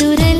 ദുരൽ